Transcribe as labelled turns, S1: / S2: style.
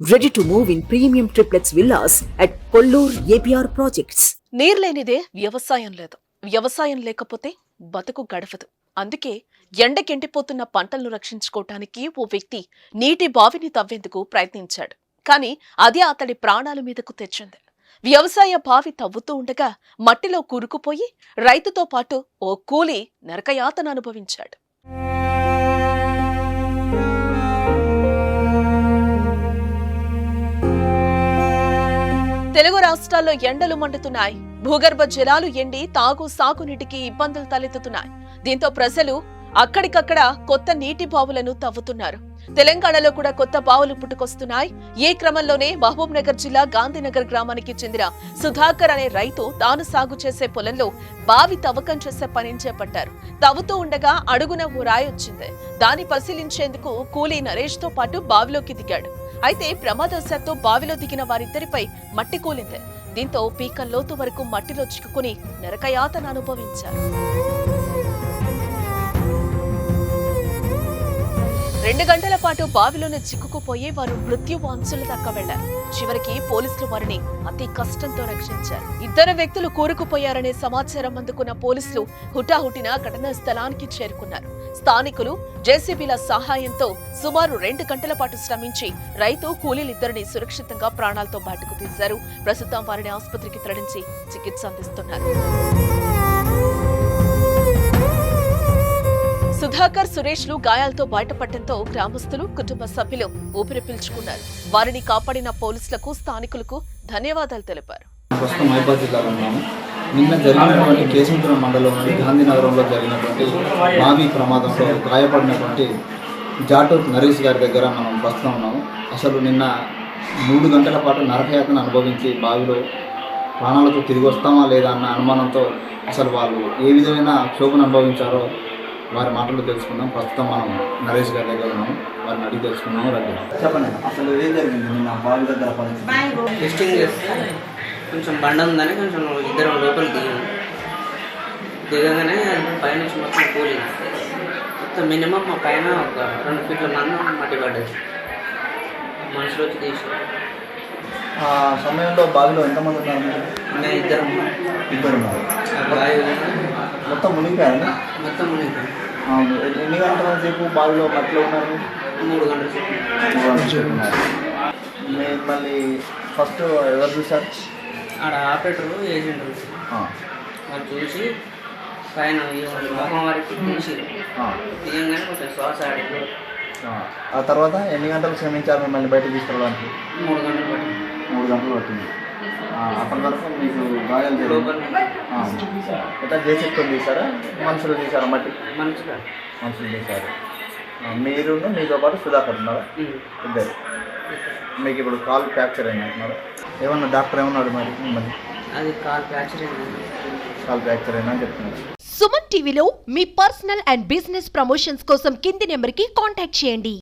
S1: Ready to move in premium premium villas at Kollur APR projects నీరు
S2: లేనిదే వ్యవసాయం లేదు. వ్యవసాయం లేకపోతే బతుకు గడవదు అందుకే ఎండకెండిపోతున్న పంటలను రక్షించుకోవటానికి ఓ వ్యక్తి నీటి బావిని తవ్వేందుకు ప్రయత్నించాడు. కానీ అది అతడి ప్రాణాల మీదకు తెచ్చింది. వ్యవసాయ బావి తవ్వుతూ ఉండగా మట్టిలో కూరుకుపోయి రైతుతో పాటు ఓ కూలి నరకయాతన అనుభవించాడు. తెలుగు రాష్ట్రాల్లో ఎండలు మండుతున్నాయి. భూగర్భ జలాలు ఎండి తాగు సాగునీటికి ఇబ్బందులు తలెత్తుతున్నాయి. దీంతో ప్రజలు అక్కడికక్కడ కొత్త నీటి బావులను తవ్వుతున్నారు. తెలంగాణలో కూడా కొత్త బావులు పుట్టుకొస్తున్నాయి. ఈ క్రమంలోనే మహబూబ్ నగర్ జిల్లా గాంధీనగర్ గ్రామానికి చెందిన సుధాకర్ అనే రైతు తాను సాగు చేసే పొలంలో బావి తవ్వకం చేసే పనిని చేపట్టారు. తవ్వుతూ ఉండగా అడుగున ఓ రాయి వచ్చింది. దాన్ని పరిశీలించేందుకు కూలీ నరేష్తో పాటు బావిలోకి దిగాడు. అయితే ప్రమాదవశాత్తు బావిలో దిగిన వారిద్దరిపై మట్టి కూలింది. దీంతో పీక లోతు వరకు మట్టిలో చిక్కుకుని నరకయాతన అనుభవించారు. రెండు గంటల పాటు బావిలోనే చిక్కుకుపోయి వారు మృత్యువాంచుల దాకా వెళ్ళారు చివరికి పోలీసులు వారిని అతి కష్టంతో రక్షించారు. ఇద్దరు వ్యక్తులు కూరుకుపోయారనే సమాచారం అందుకున్న పోలీసులు హుటాహుటిన ఘటనా స్థలానికి చేరుకున్నారు. స్థానికులు జేసీబీల సహాయంతో సుమారు రెండు గంటల పాటు శ్రమించి రైతు కూలీలిద్దరిని సురక్షితంగా ప్రాణాలతో బయటకు తీశారు. ప్రస్తుతం వారిని ఆసుపత్రికి తరలించి చికిత్స అందిస్తున్నారు. సుధాకర్ సురేష్లు గాయాలతో బయటపడటంతో గ్రామస్తులు కుటుంబ సభ్యులు ఊపిరి పీల్చుకున్నారు. వారిని కాపాడిన పోలీసులకు స్థానికులకు ధన్యవాదాలు తెలిపారు.
S3: నిన్న జరిగినటువంటి కేశముద్రం మండలంలోని గాంధీనగరంలో జరిగినటువంటి బావి ప్రమాదంలో గాయపడినటువంటి జాటూర్ నరేష్ గారి దగ్గర మనం ప్రస్తుతం ఉన్నాము. అసలు నిన్న మూడు గంటల పాటు నరకయాతన అనుభవించి బావిలో ప్రాణాలతో తిరిగి వస్తామా లేదా అన్న అనుమానంతో అసలు వాళ్ళు ఏ విధమైన క్షోభను అనుభవించారో వారి మాటలు తెలుసుకుందాం. ప్రస్తుతం మనం నరేష్ గారి దగ్గర ఉన్నాము. వారిని అడిగి తెలుసుకున్నాము రండి. చెప్పండి. అసలు ఏం జరిగింది? నిన్న బావి దగ్గర పరిస్థితి?
S4: టెస్టింగ్ చేస్తే కొంచెం బండ ఉందని కొంచెం ఇద్దరం లోపలికి దిగాము దిగగానే పైనుంచి మొత్తం కూలింది మొత్తం మినిమం మా పైన ఒక రెండు ఫీట్ల మంద మట్టి పడ్డది. మనుషులు వచ్చి తీసారు
S3: ఆ సమయంలో బావిలో ఎంతమంది ఉన్నారు?
S4: మేము ఇద్దరం.
S3: ఇద్దరు ఉన్నారు
S4: బావి
S3: మొత్తం మునిగిపోయారు?
S4: మొత్తం మునిగిపోయింది.
S3: అవును ఎన్ని- గంటల సేపు బావిలో మట్టిలో ఉన్నారు?
S4: మూడు గంటల సేపు.
S3: మూడు గంటల సేపు ఉన్నారు. మళ్ళీ ఫస్ట్ ఎవరు చూశారు?
S4: ఆడ ఆపరేటర్ ఏజెంట్
S3: ఆ,
S4: వాళ్ళు చూసి పైన ఈ మొహం వరకు
S3: ఆ,
S4: తీయంగానే కొంచెం శ్వాస ఆడింది
S3: ఆ. తర్వాత ఎన్ని గంటలు శ్రమించారు మిమ్మల్ని బయటకు తీసుకురావడానికి
S4: మూడు గంటలు పట్టింది.
S3: మూడు గంటలు పట్టింది. ఆ, అప్పటి వరకు మీకు గాయాలు. ఎట్లా జేసెక్తో తీసారా మనుషులు తీసారా మట్టి?
S4: మంచిగా
S3: మనుషులు తీశారు. ఆ, మీరును మీతో పాటు సుధాకర్ ఉన్నారా? ఇద్దరు. మీకు ఇప్పుడు కాల్ ఫ్రాక్చర్ అయింది అంటున్నారు ఏమన్నా డాక్టర్ ఏమన్నాడు మరి మిమ్మల్ని?
S4: అది కాల్ ఫ్రాక్చర్ అయింది.
S3: కాల్ ఫ్రాక్చర్ అని చెప్తున్నారు.
S5: సుమన్ టీవీలో మీ పర్సనల్ అండ్ బిజినెస్ ప్రమోషన్స్ కోసం కింది నెంబర్కి కాంటాక్ట్ చేయండి.